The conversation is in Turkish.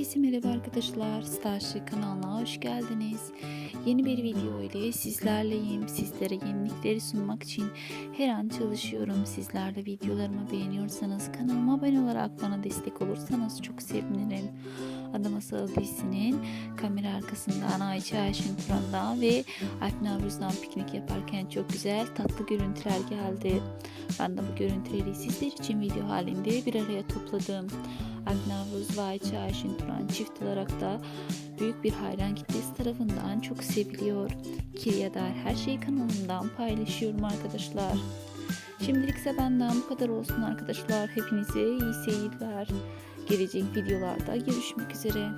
Herkese merhaba arkadaşlar. Starship kanalına hoş geldiniz. Yeni bir video ile sizlerleyim. Sizlere yenilikleri sunmak için her an çalışıyorum. Sizler de videolarımı beğeniyorsanız kanalıma abone olarak bana destek olursanız çok sevinirim. Adım Asıl dizisinin kamera arkasından Ayça Ayşin Turan'dan ve Alp Navruz'dan piknik yaparken çok güzel tatlı görüntüler geldi. Ben de bu görüntüleri sizler için video halinde bir araya topladım. Alp Navruz ve Ayça Ayşin Turan çift olarak da büyük bir hayran kitlesi tarafından çok seviliyor. Kirya dair her şeyi kanalımdan paylaşıyorum arkadaşlar. Şimdilik ise benden bu kadar olsun arkadaşlar. Hepinize iyi seyirler. Gelecek videolarda görüşmek üzere.